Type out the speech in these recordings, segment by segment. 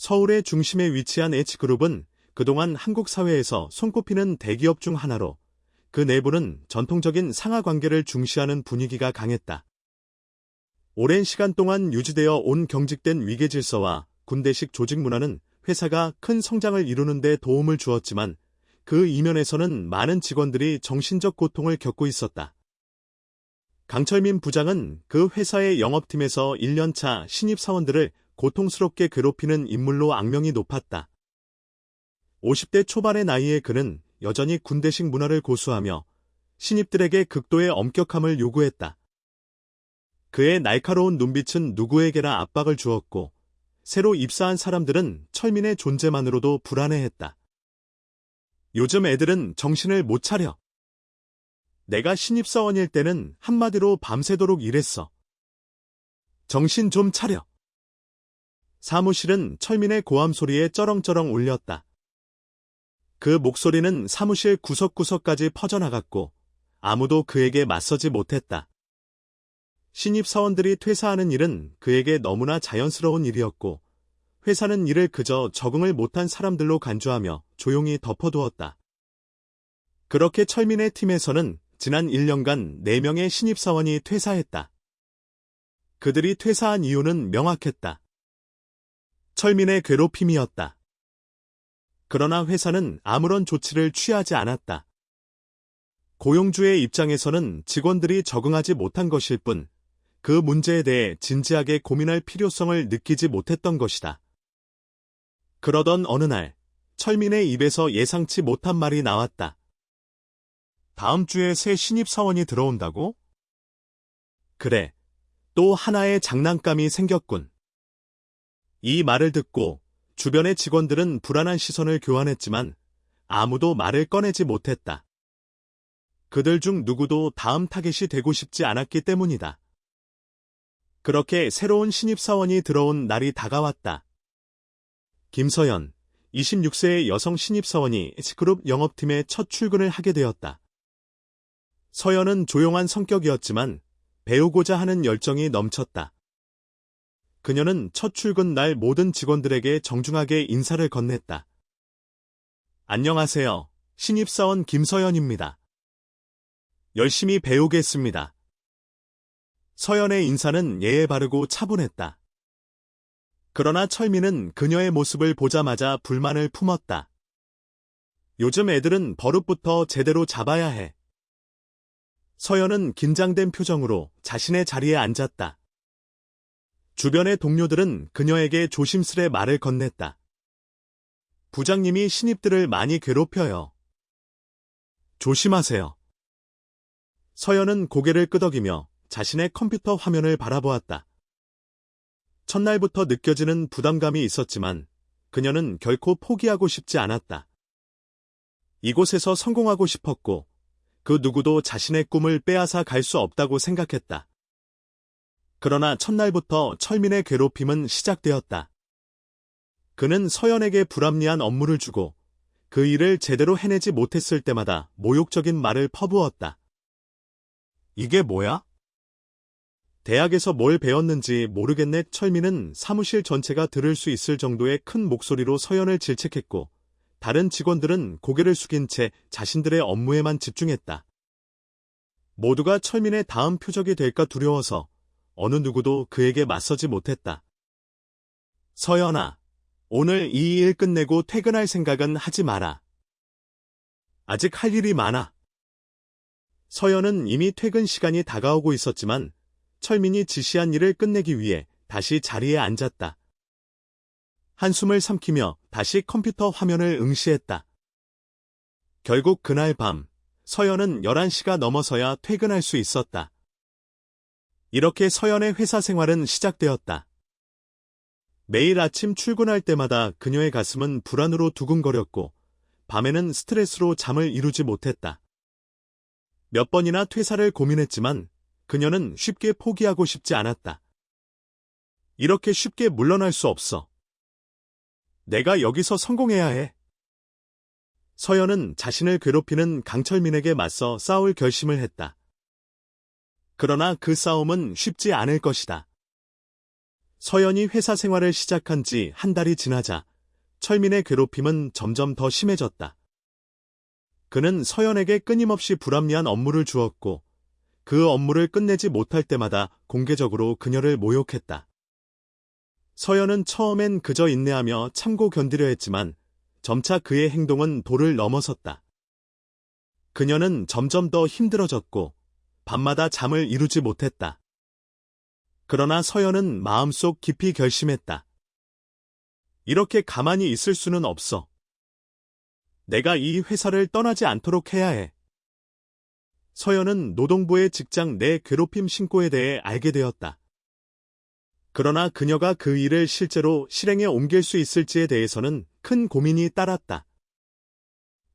서울의 중심에 위치한 H그룹은 그동안 한국 사회에서 손꼽히는 대기업 중 하나로 그 내부는 전통적인 상하 관계를 중시하는 분위기가 강했다. 오랜 시간 동안 유지되어 온 경직된 위계 질서와 군대식 조직 문화는 회사가 큰 성장을 이루는 데 도움을 주었지만 그 이면에서는 많은 직원들이 정신적 고통을 겪고 있었다. 강철민 부장은 그 회사의 영업팀에서 1년차 신입사원들을 고통스럽게 괴롭히는 인물로 악명이 높았다. 50대 초반의 나이에 그는 여전히 군대식 문화를 고수하며 신입들에게 극도의 엄격함을 요구했다. 그의 날카로운 눈빛은 누구에게나 압박을 주었고 새로 입사한 사람들은 철민의 존재만으로도 불안해했다. 요즘 애들은 정신을 못 차려. 내가 신입사원일 때는 한마디로 밤새도록 일했어. 정신 좀 차려. 사무실은 철민의 고함 소리에 쩌렁쩌렁 울렸다. 그 목소리는 사무실 구석구석까지 퍼져나갔고 아무도 그에게 맞서지 못했다. 신입 사원들이 퇴사하는 일은 그에게 너무나 자연스러운 일이었고 회사는 이를 그저 적응을 못한 사람들로 간주하며 조용히 덮어두었다. 그렇게 철민의 팀에서는 지난 1년간 4명의 신입사원이 퇴사했다. 그들이 퇴사한 이유는 명확했다. 철민의 괴롭힘이었다. 그러나 회사는 아무런 조치를 취하지 않았다. 고용주의 입장에서는 직원들이 적응하지 못한 것일 뿐, 그 문제에 대해 진지하게 고민할 필요성을 느끼지 못했던 것이다. 그러던 어느 날, 철민의 입에서 예상치 못한 말이 나왔다. 다음 주에 새 신입사원이 들어온다고? 그래. 또 하나의 장난감이 생겼군. 이 말을 듣고 주변의 직원들은 불안한 시선을 교환했지만 아무도 말을 꺼내지 못했다. 그들 중 누구도 다음 타겟이 되고 싶지 않았기 때문이다. 그렇게 새로운 신입사원이 들어온 날이 다가왔다. 김서연, 26세의 여성 신입사원이 H그룹 영업팀의 첫 출근을 하게 되었다. 서연은 조용한 성격이었지만 배우고자 하는 열정이 넘쳤다. 그녀는 첫 출근 날 모든 직원들에게 정중하게 인사를 건넸다. 안녕하세요. 신입사원 김서연입니다. 열심히 배우겠습니다. 서연의 인사는 예에 바르고 차분했다. 그러나 철민은 그녀의 모습을 보자마자 불만을 품었다. 요즘 애들은 버릇부터 제대로 잡아야 해. 서연은 긴장된 표정으로 자신의 자리에 앉았다. 주변의 동료들은 그녀에게 조심스레 말을 건넸다. 부장님이 신입들을 많이 괴롭혀요. 조심하세요. 서연은 고개를 끄덕이며 자신의 컴퓨터 화면을 바라보았다. 첫날부터 느껴지는 부담감이 있었지만 그녀는 결코 포기하고 싶지 않았다. 이곳에서 성공하고 싶었고 그 누구도 자신의 꿈을 빼앗아 갈 수 없다고 생각했다. 그러나 첫날부터 철민의 괴롭힘은 시작되었다. 그는 서연에게 불합리한 업무를 주고 그 일을 제대로 해내지 못했을 때마다 모욕적인 말을 퍼부었다. 이게 뭐야? 대학에서 뭘 배웠는지 모르겠네 철민은 사무실 전체가 들을 수 있을 정도의 큰 목소리로 서연을 질책했고 다른 직원들은 고개를 숙인 채 자신들의 업무에만 집중했다. 모두가 철민의 다음 표적이 될까 두려워서 어느 누구도 그에게 맞서지 못했다. 서연아, 오늘 이 일 끝내고 퇴근할 생각은 하지 마라. 아직 할 일이 많아. 서연은 이미 퇴근 시간이 다가오고 있었지만 철민이 지시한 일을 끝내기 위해 다시 자리에 앉았다. 한숨을 삼키며 다시 컴퓨터 화면을 응시했다. 결국 그날 밤, 서연은 11시가 넘어서야 퇴근할 수 있었다. 이렇게 서연의 회사 생활은 시작되었다. 매일 아침 출근할 때마다 그녀의 가슴은 불안으로 두근거렸고 밤에는 스트레스로 잠을 이루지 못했다. 몇 번이나 퇴사를 고민했지만 그녀는 쉽게 포기하고 싶지 않았다. 이렇게 쉽게 물러날 수 없어. 내가 여기서 성공해야 해. 서연은 자신을 괴롭히는 강철민에게 맞서 싸울 결심을 했다. 그러나 그 싸움은 쉽지 않을 것이다. 서연이 회사 생활을 시작한 지 한 달이 지나자 철민의 괴롭힘은 점점 더 심해졌다. 그는 서연에게 끊임없이 불합리한 업무를 주었고 그 업무를 끝내지 못할 때마다 공개적으로 그녀를 모욕했다. 서연은 처음엔 그저 인내하며 참고 견디려 했지만 점차 그의 행동은 도를 넘어섰다. 그녀는 점점 더 힘들어졌고 밤마다 잠을 이루지 못했다. 그러나 서연은 마음속 깊이 결심했다. 이렇게 가만히 있을 수는 없어. 내가 이 회사를 떠나지 않도록 해야 해. 서연은 노동부의 직장 내 괴롭힘 신고에 대해 알게 되었다. 그러나 그녀가 그 일을 실제로 실행에 옮길 수 있을지에 대해서는 큰 고민이 따랐다.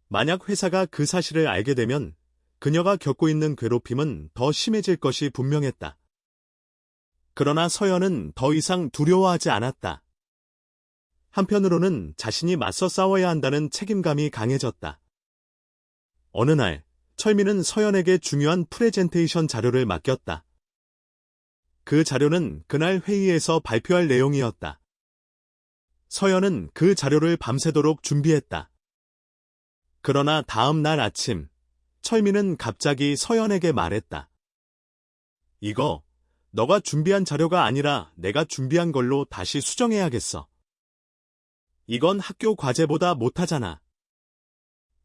만약 회사가 그 사실을 알게 되면 그녀가 겪고 있는 괴롭힘은 더 심해질 것이 분명했다. 그러나 서연은 더 이상 두려워하지 않았다. 한편으로는 자신이 맞서 싸워야 한다는 책임감이 강해졌다. 어느 날, 철민은 서연에게 중요한 프레젠테이션 자료를 맡겼다. 그 자료는 그날 회의에서 발표할 내용이었다. 서연은 그 자료를 밤새도록 준비했다. 그러나 다음 날 아침, 철민은 갑자기 서연에게 말했다. 이거, 너가 준비한 자료가 아니라 내가 준비한 걸로 다시 수정해야겠어. 이건 학교 과제보다 못하잖아.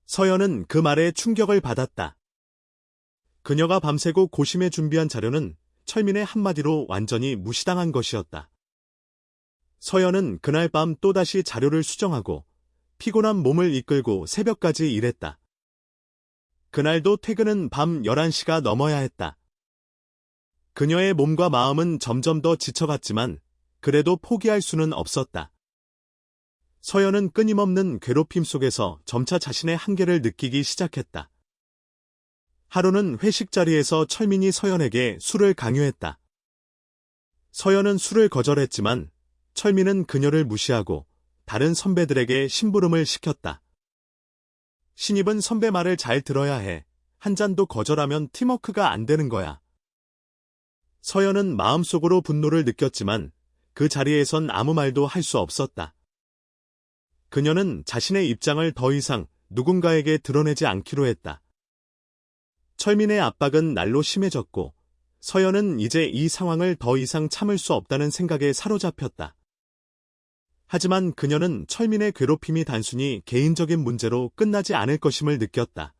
서연은 그 말에 충격을 받았다. 그녀가 밤새고 고심해 준비한 자료는 철민의 한마디로 완전히 무시당한 것이었다. 서연은 그날 밤 또다시 자료를 수정하고 피곤한 몸을 이끌고 새벽까지 일했다. 그날도 퇴근은 밤 11시가 넘어야 했다. 그녀의 몸과 마음은 점점 더 지쳐갔지만 그래도 포기할 수는 없었다. 서연은 끊임없는 괴롭힘 속에서 점차 자신의 한계를 느끼기 시작했다. 하루는 회식 자리에서 철민이 서연에게 술을 강요했다. 서연은 술을 거절했지만 철민은 그녀를 무시하고 다른 선배들에게 심부름을 시켰다. 신입은 선배 말을 잘 들어야 해. 한 잔도 거절하면 팀워크가 안 되는 거야. 서연은 마음속으로 분노를 느꼈지만 그 자리에선 아무 말도 할 수 없었다. 그녀는 자신의 입장을 더 이상 누군가에게 드러내지 않기로 했다. 철민의 압박은 날로 심해졌고 서연은 이제 이 상황을 더 이상 참을 수 없다는 생각에 사로잡혔다. 하지만 그녀는 철민의 괴롭힘이 단순히 개인적인 문제로 끝나지 않을 것임을 느꼈다.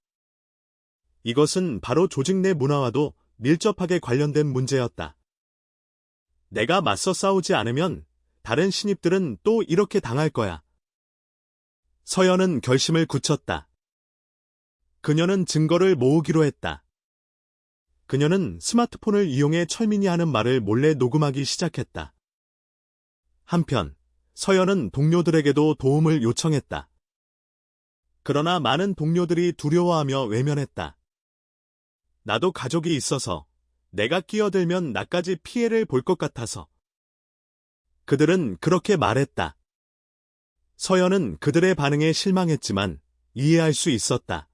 이것은 바로 조직 내 문화와도 밀접하게 관련된 문제였다. 내가 맞서 싸우지 않으면 다른 신입들은 또 이렇게 당할 거야. 서연은 결심을 굳혔다. 그녀는 증거를 모으기로 했다. 그녀는 스마트폰을 이용해 철민이 하는 말을 몰래 녹음하기 시작했다. 한편, 서연은 동료들에게도 도움을 요청했다. 그러나 많은 동료들이 두려워하며 외면했다. 나도 가족이 있어서 내가 끼어들면 나까지 피해를 볼 것 같아서. 그들은 그렇게 말했다. 서연은 그들의 반응에 실망했지만 이해할 수 있었다.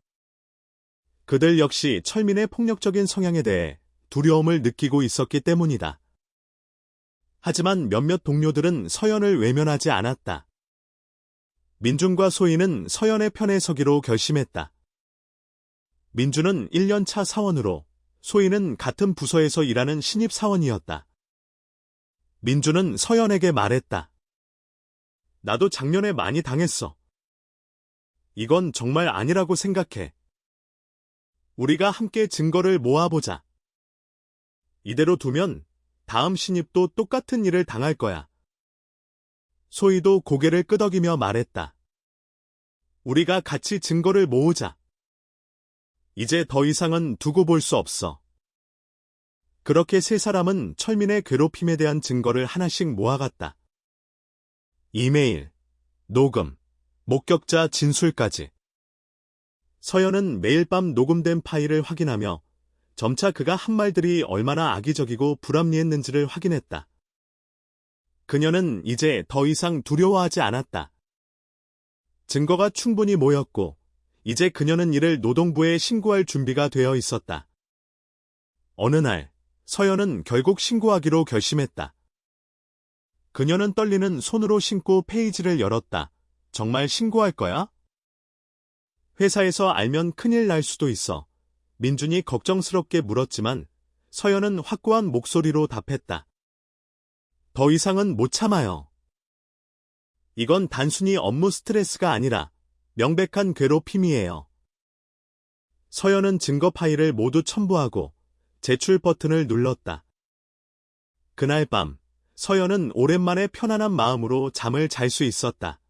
그들 역시 철민의 폭력적인 성향에 대해 두려움을 느끼고 있었기 때문이다. 하지만 몇몇 동료들은 서연을 외면하지 않았다. 민준과 소희는 서연의 편에 서기로 결심했다. 민준은 1년차 사원으로 소희는 같은 부서에서 일하는 신입 사원이었다. 민준은 서연에게 말했다. 나도 작년에 많이 당했어. 이건 정말 아니라고 생각해. 우리가 함께 증거를 모아보자. 이대로 두면 다음 신입도 똑같은 일을 당할 거야. 소희도 고개를 끄덕이며 말했다. 우리가 같이 증거를 모으자. 이제 더 이상은 두고 볼 수 없어. 그렇게 세 사람은 철민의 괴롭힘에 대한 증거를 하나씩 모아갔다. 이메일, 녹음, 목격자 진술까지. 서연은 매일 밤 녹음된 파일을 확인하며 점차 그가 한 말들이 얼마나 악의적이고 불합리했는지를 확인했다. 그녀는 이제 더 이상 두려워하지 않았다. 증거가 충분히 모였고, 이제 그녀는 이를 노동부에 신고할 준비가 되어 있었다. 어느 날, 서연은 결국 신고하기로 결심했다. 그녀는 떨리는 손으로 신고 페이지를 열었다. 정말 신고할 거야? 회사에서 알면 큰일 날 수도 있어. 민준이 걱정스럽게 물었지만 서연은 확고한 목소리로 답했다. 더 이상은 못 참아요. 이건 단순히 업무 스트레스가 아니라 명백한 괴롭힘이에요. 서연은 증거 파일을 모두 첨부하고 제출 버튼을 눌렀다. 그날 밤, 서연은 오랜만에 편안한 마음으로 잠을 잘 수 있었다.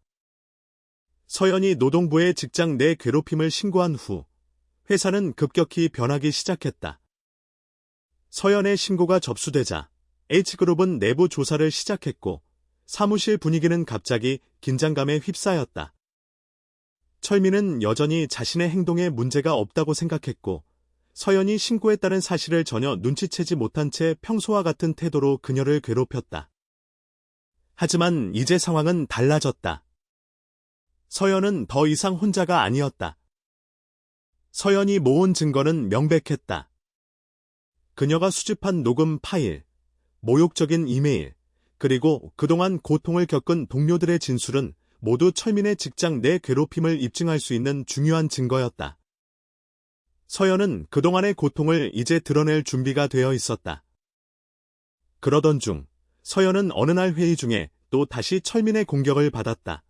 서연이 노동부에 직장 내 괴롭힘을 신고한 후 회사는 급격히 변하기 시작했다. 서연의 신고가 접수되자 H그룹은 내부 조사를 시작했고 사무실 분위기는 갑자기 긴장감에 휩싸였다. 철민은 여전히 자신의 행동에 문제가 없다고 생각했고 서연이 신고했다는 사실을 전혀 눈치채지 못한 채 평소와 같은 태도로 그녀를 괴롭혔다. 하지만 이제 상황은 달라졌다. 서연은 더 이상 혼자가 아니었다. 서연이 모은 증거는 명백했다. 그녀가 수집한 녹음 파일, 모욕적인 이메일, 그리고 그동안 고통을 겪은 동료들의 진술은 모두 철민의 직장 내 괴롭힘을 입증할 수 있는 중요한 증거였다. 서연은 그동안의 고통을 이제 드러낼 준비가 되어 있었다. 그러던 중 서연은 어느 날 회의 중에 또 다시 철민의 공격을 받았다.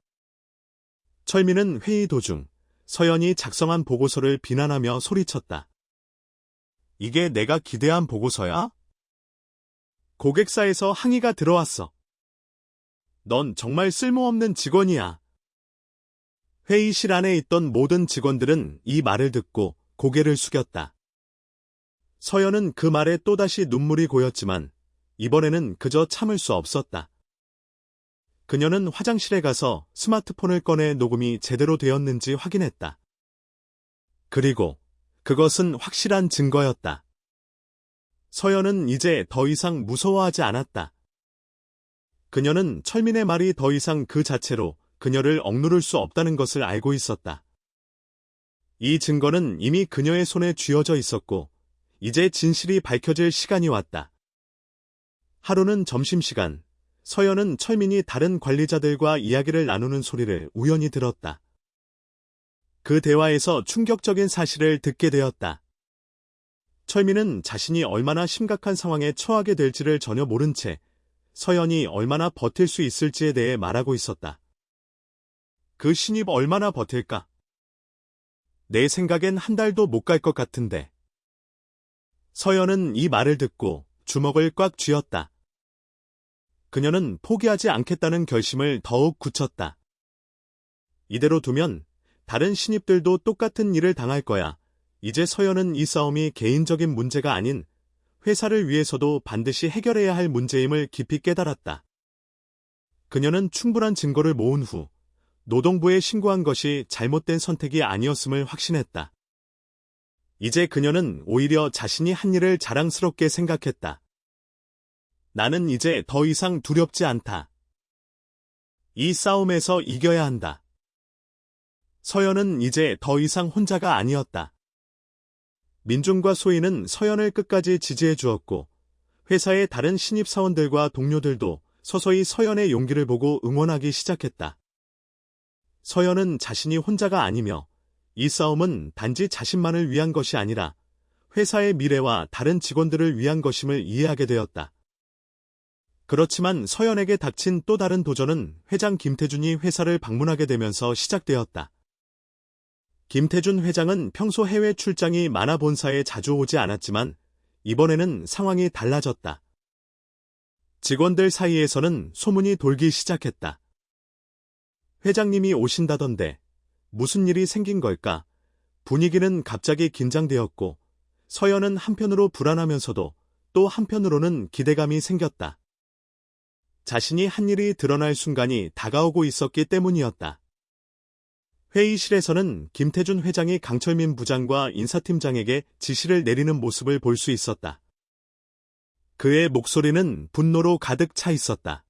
철민은 회의 도중 서연이 작성한 보고서를 비난하며 소리쳤다. 이게 내가 기대한 보고서야? 고객사에서 항의가 들어왔어. 넌 정말 쓸모없는 직원이야. 회의실 안에 있던 모든 직원들은 이 말을 듣고 고개를 숙였다. 서연은 그 말에 또다시 눈물이 고였지만 이번에는 그저 참을 수 없었다. 그녀는 화장실에 가서 스마트폰을 꺼내 녹음이 제대로 되었는지 확인했다. 그리고 그것은 확실한 증거였다. 서연은 이제 더 이상 무서워하지 않았다. 그녀는 철민의 말이 더 이상 그 자체로 그녀를 억누를 수 없다는 것을 알고 있었다. 이 증거는 이미 그녀의 손에 쥐어져 있었고, 이제 진실이 밝혀질 시간이 왔다. 하루는 점심시간, 서연은 철민이 다른 관리자들과 이야기를 나누는 소리를 우연히 들었다. 그 대화에서 충격적인 사실을 듣게 되었다. 철민은 자신이 얼마나 심각한 상황에 처하게 될지를 전혀 모른 채 서연이 얼마나 버틸 수 있을지에 대해 말하고 있었다. 그 신입 얼마나 버틸까? 내 생각엔 한 달도 못 갈 것 같은데. 서연은 이 말을 듣고 주먹을 꽉 쥐었다. 그녀는 포기하지 않겠다는 결심을 더욱 굳혔다. 이대로 두면 다른 신입들도 똑같은 일을 당할 거야. 이제 서연은 이 싸움이 개인적인 문제가 아닌 회사를 위해서도 반드시 해결해야 할 문제임을 깊이 깨달았다. 그녀는 충분한 증거를 모은 후 노동부에 신고한 것이 잘못된 선택이 아니었음을 확신했다. 이제 그녀는 오히려 자신이 한 일을 자랑스럽게 생각했다. 나는 이제 더 이상 두렵지 않다. 이 싸움에서 이겨야 한다. 서연은 이제 더 이상 혼자가 아니었다. 민중과 소희는 서연을 끝까지 지지해 주었고 회사의 다른 신입사원들과 동료들도 서서히 서연의 용기를 보고 응원하기 시작했다. 서연은 자신이 혼자가 아니며 이 싸움은 단지 자신만을 위한 것이 아니라 회사의 미래와 다른 직원들을 위한 것임을 이해하게 되었다. 그렇지만 서연에게 닥친 또 다른 도전은 회장 김태준이 회사를 방문하게 되면서 시작되었다. 김태준 회장은 평소 해외 출장이 많아 본사에 자주 오지 않았지만 이번에는 상황이 달라졌다. 직원들 사이에서는 소문이 돌기 시작했다. 회장님이 오신다던데 무슨 일이 생긴 걸까? 분위기는 갑자기 긴장되었고 서연은 한편으로 불안하면서도 또 한편으로는 기대감이 생겼다. 자신이 한 일이 드러날 순간이 다가오고 있었기 때문이었다. 회의실에서는 김태준 회장이 강철민 부장과 인사팀장에게 지시를 내리는 모습을 볼 수 있었다. 그의 목소리는 분노로 가득 차 있었다.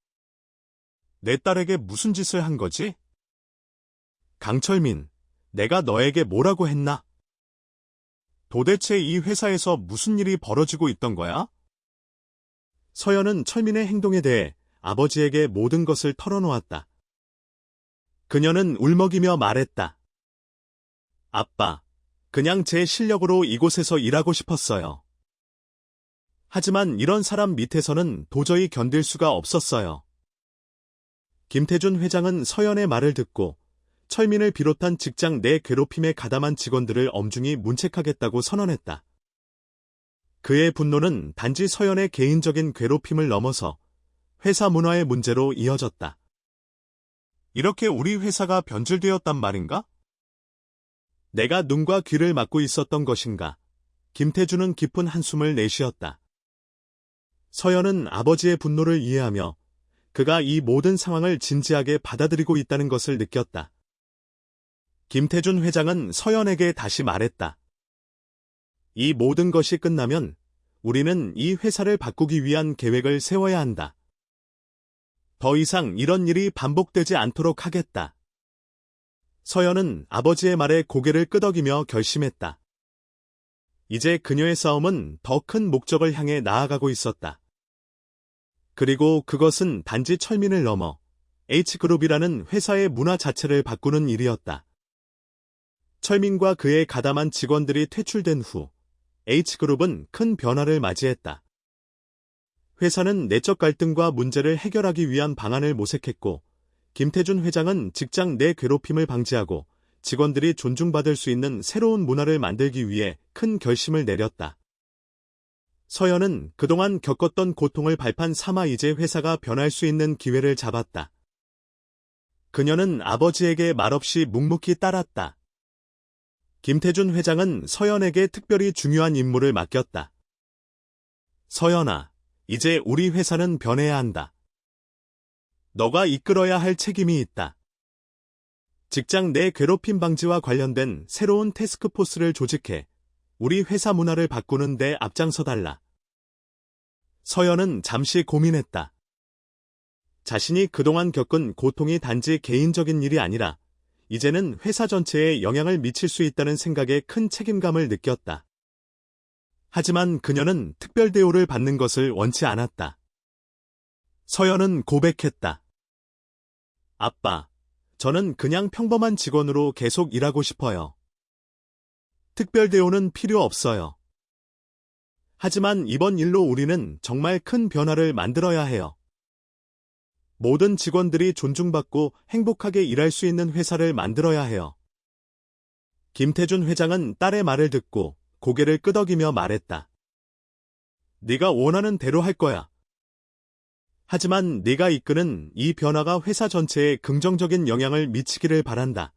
내 딸에게 무슨 짓을 한 거지? 강철민, 내가 너에게 뭐라고 했나? 도대체 이 회사에서 무슨 일이 벌어지고 있던 거야? 서연은 철민의 행동에 대해 아버지에게 모든 것을 털어놓았다. 그녀는 울먹이며 말했다. 아빠, 그냥 제 실력으로 이곳에서 일하고 싶었어요. 하지만 이런 사람 밑에서는 도저히 견딜 수가 없었어요. 김태준 회장은 서연의 말을 듣고 철민을 비롯한 직장 내 괴롭힘에 가담한 직원들을 엄중히 문책하겠다고 선언했다. 그의 분노는 단지 서연의 개인적인 괴롭힘을 넘어서 회사 문화의 문제로 이어졌다. 이렇게 우리 회사가 변질되었단 말인가? 내가 눈과 귀를 막고 있었던 것인가? 김태준은 깊은 한숨을 내쉬었다. 서연은 아버지의 분노를 이해하며 그가 이 모든 상황을 진지하게 받아들이고 있다는 것을 느꼈다. 김태준 회장은 서연에게 다시 말했다. 이 모든 것이 끝나면 우리는 이 회사를 바꾸기 위한 계획을 세워야 한다. 더 이상 이런 일이 반복되지 않도록 하겠다. 서연은 아버지의 말에 고개를 끄덕이며 결심했다. 이제 그녀의 싸움은 더 큰 목적을 향해 나아가고 있었다. 그리고 그것은 단지 철민을 넘어 H그룹이라는 회사의 문화 자체를 바꾸는 일이었다. 철민과 그의 가담한 직원들이 퇴출된 후 H그룹은 큰 변화를 맞이했다. 회사는 내적 갈등과 문제를 해결하기 위한 방안을 모색했고 김태준 회장은 직장 내 괴롭힘을 방지하고 직원들이 존중받을 수 있는 새로운 문화를 만들기 위해 큰 결심을 내렸다. 서연은 그동안 겪었던 고통을 발판 삼아 이제 회사가 변할 수 있는 기회를 잡았다. 그녀는 아버지에게 말없이 묵묵히 따랐다. 김태준 회장은 서연에게 특별히 중요한 임무를 맡겼다. 서연아, 이제 우리 회사는 변해야 한다. 너가 이끌어야 할 책임이 있다. 직장 내 괴롭힘 방지와 관련된 새로운 테스크포스를 조직해 우리 회사 문화를 바꾸는 데 앞장서 달라. 서연은 잠시 고민했다. 자신이 그동안 겪은 고통이 단지 개인적인 일이 아니라 이제는 회사 전체에 영향을 미칠 수 있다는 생각에 큰 책임감을 느꼈다. 하지만 그녀는 특별 대우를 받는 것을 원치 않았다. 서연은 고백했다. 아빠, 저는 그냥 평범한 직원으로 계속 일하고 싶어요. 특별 대우는 필요 없어요. 하지만 이번 일로 우리는 정말 큰 변화를 만들어야 해요. 모든 직원들이 존중받고 행복하게 일할 수 있는 회사를 만들어야 해요. 김태준 회장은 딸의 말을 듣고 고개를 끄덕이며 말했다. 네가 원하는 대로 할 거야. 하지만 네가 이끄는 이 변화가 회사 전체에 긍정적인 영향을 미치기를 바란다.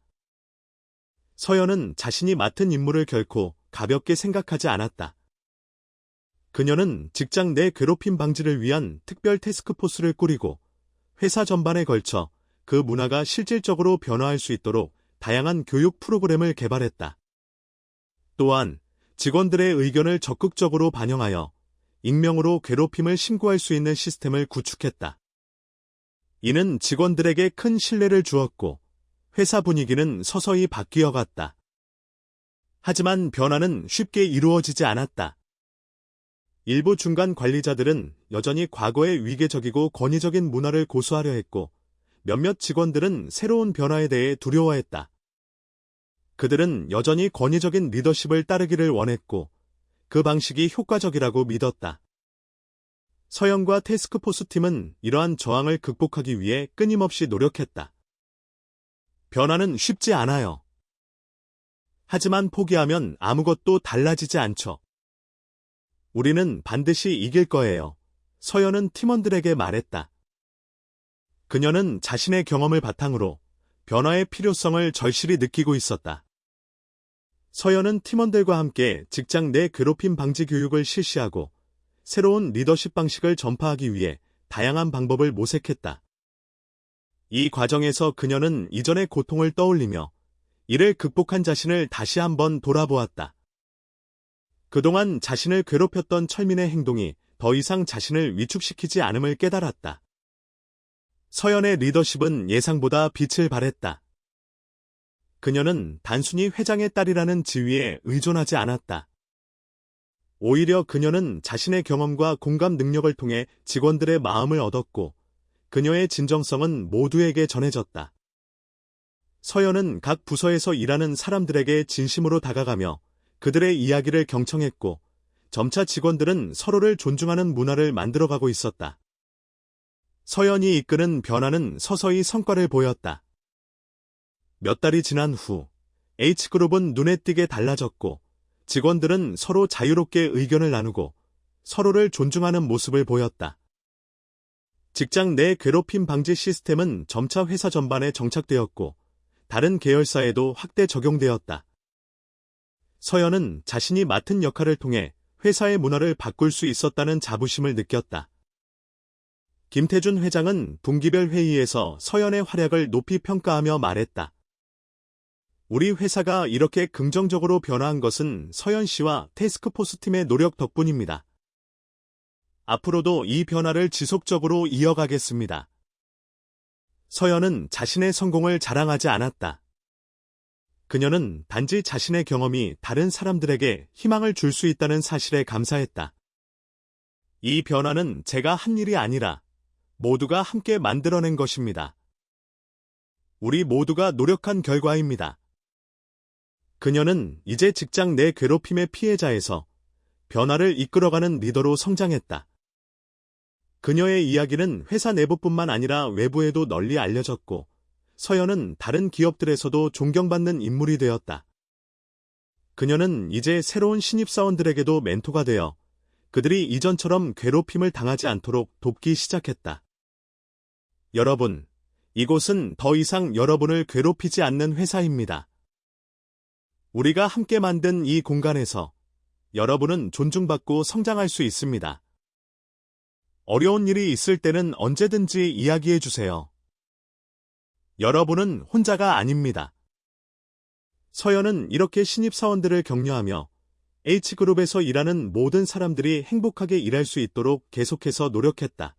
서연은 자신이 맡은 임무를 결코 가볍게 생각하지 않았다. 그녀는 직장 내 괴롭힘 방지를 위한 특별 테스크포스를 꾸리고 회사 전반에 걸쳐 그 문화가 실질적으로 변화할 수 있도록 다양한 교육 프로그램을 개발했다. 또한 직원들의 의견을 적극적으로 반영하여 익명으로 괴롭힘을 신고할 수 있는 시스템을 구축했다. 이는 직원들에게 큰 신뢰를 주었고 회사 분위기는 서서히 바뀌어 갔다. 하지만 변화는 쉽게 이루어지지 않았다. 일부 중간 관리자들은 여전히 과거의 위계적이고 권위적인 문화를 고수하려 했고 몇몇 직원들은 새로운 변화에 대해 두려워했다. 그들은 여전히 권위적인 리더십을 따르기를 원했고 그 방식이 효과적이라고 믿었다. 서영과 테스크포스 팀은 이러한 저항을 극복하기 위해 끊임없이 노력했다. 변화는 쉽지 않아요. 하지만 포기하면 아무것도 달라지지 않죠. 우리는 반드시 이길 거예요. 서연은 팀원들에게 말했다. 그녀는 자신의 경험을 바탕으로 변화의 필요성을 절실히 느끼고 있었다. 서연은 팀원들과 함께 직장 내 괴롭힘 방지 교육을 실시하고 새로운 리더십 방식을 전파하기 위해 다양한 방법을 모색했다. 이 과정에서 그녀는 이전의 고통을 떠올리며 이를 극복한 자신을 다시 한번 돌아보았다. 그동안 자신을 괴롭혔던 철민의 행동이 더 이상 자신을 위축시키지 않음을 깨달았다. 서연의 리더십은 예상보다 빛을 발했다. 그녀는 단순히 회장의 딸이라는 지위에 의존하지 않았다. 오히려 그녀는 자신의 경험과 공감 능력을 통해 직원들의 마음을 얻었고 그녀의 진정성은 모두에게 전해졌다. 서연은 각 부서에서 일하는 사람들에게 진심으로 다가가며 그들의 이야기를 경청했고 점차 직원들은 서로를 존중하는 문화를 만들어가고 있었다. 서연이 이끄는 변화는 서서히 성과를 보였다. 몇 달이 지난 후 H그룹은 눈에 띄게 달라졌고 직원들은 서로 자유롭게 의견을 나누고 서로를 존중하는 모습을 보였다. 직장 내 괴롭힘 방지 시스템은 점차 회사 전반에 정착되었고 다른 계열사에도 확대 적용되었다. 서연은 자신이 맡은 역할을 통해 회사의 문화를 바꿀 수 있었다는 자부심을 느꼈다. 김태준 회장은 분기별 회의에서 서연의 활약을 높이 평가하며 말했다. 우리 회사가 이렇게 긍정적으로 변화한 것은 서연 씨와 테스크포스 팀의 노력 덕분입니다. 앞으로도 이 변화를 지속적으로 이어가겠습니다. 서연은 자신의 성공을 자랑하지 않았다. 그녀는 단지 자신의 경험이 다른 사람들에게 희망을 줄 수 있다는 사실에 감사했다. 이 변화는 제가 한 일이 아니라 모두가 함께 만들어낸 것입니다. 우리 모두가 노력한 결과입니다. 그녀는 이제 직장 내 괴롭힘의 피해자에서 변화를 이끌어가는 리더로 성장했다. 그녀의 이야기는 회사 내부뿐만 아니라 외부에도 널리 알려졌고 서연은 다른 기업들에서도 존경받는 인물이 되었다. 그녀는 이제 새로운 신입사원들에게도 멘토가 되어 그들이 이전처럼 괴롭힘을 당하지 않도록 돕기 시작했다. 여러분, 이곳은 더 이상 여러분을 괴롭히지 않는 회사입니다. 우리가 함께 만든 이 공간에서 여러분은 존중받고 성장할 수 있습니다. 어려운 일이 있을 때는 언제든지 이야기해 주세요. 여러분은 혼자가 아닙니다. 서연은 이렇게 신입사원들을 격려하며 H그룹에서 일하는 모든 사람들이 행복하게 일할 수 있도록 계속해서 노력했다.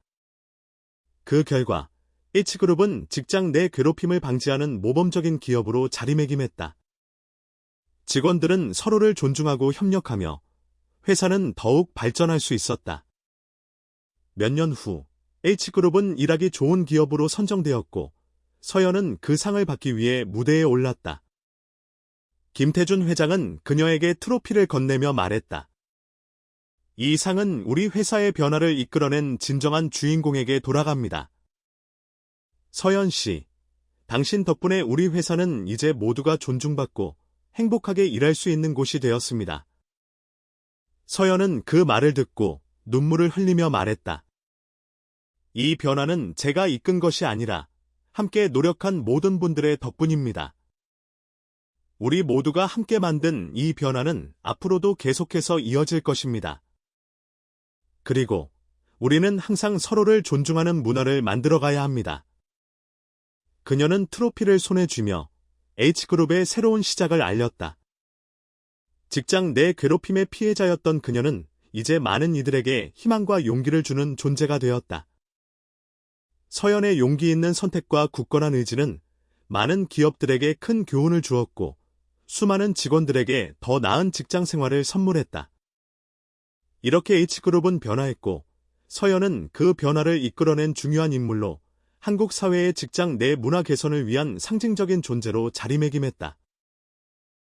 그 결과 H그룹은 직장 내 괴롭힘을 방지하는 모범적인 기업으로 자리매김했다. 직원들은 서로를 존중하고 협력하며 회사는 더욱 발전할 수 있었다. 몇 년 후 H그룹은 일하기 좋은 기업으로 선정되었고 서연은 그 상을 받기 위해 무대에 올랐다. 김태준 회장은 그녀에게 트로피를 건네며 말했다. 이 상은 우리 회사의 변화를 이끌어낸 진정한 주인공에게 돌아갑니다. 서연 씨, 당신 덕분에 우리 회사는 이제 모두가 존중받고 행복하게 일할 수 있는 곳이 되었습니다. 서연은 그 말을 듣고 눈물을 흘리며 말했다. 이 변화는 제가 이끈 것이 아니라 함께 노력한 모든 분들의 덕분입니다. 우리 모두가 함께 만든 이 변화는 앞으로도 계속해서 이어질 것입니다. 그리고 우리는 항상 서로를 존중하는 문화를 만들어가야 합니다. 그녀는 트로피를 손에 쥐며 H그룹의 새로운 시작을 알렸다. 직장 내 괴롭힘의 피해자였던 그녀는 이제 많은 이들에게 희망과 용기를 주는 존재가 되었다. 서연의 용기 있는 선택과 굳건한 의지는 많은 기업들에게 큰 교훈을 주었고 수많은 직원들에게 더 나은 직장 생활을 선물했다. 이렇게 H그룹은 변화했고 서연은 그 변화를 이끌어낸 중요한 인물로 한국 사회의 직장 내 문화 개선을 위한 상징적인 존재로 자리매김했다.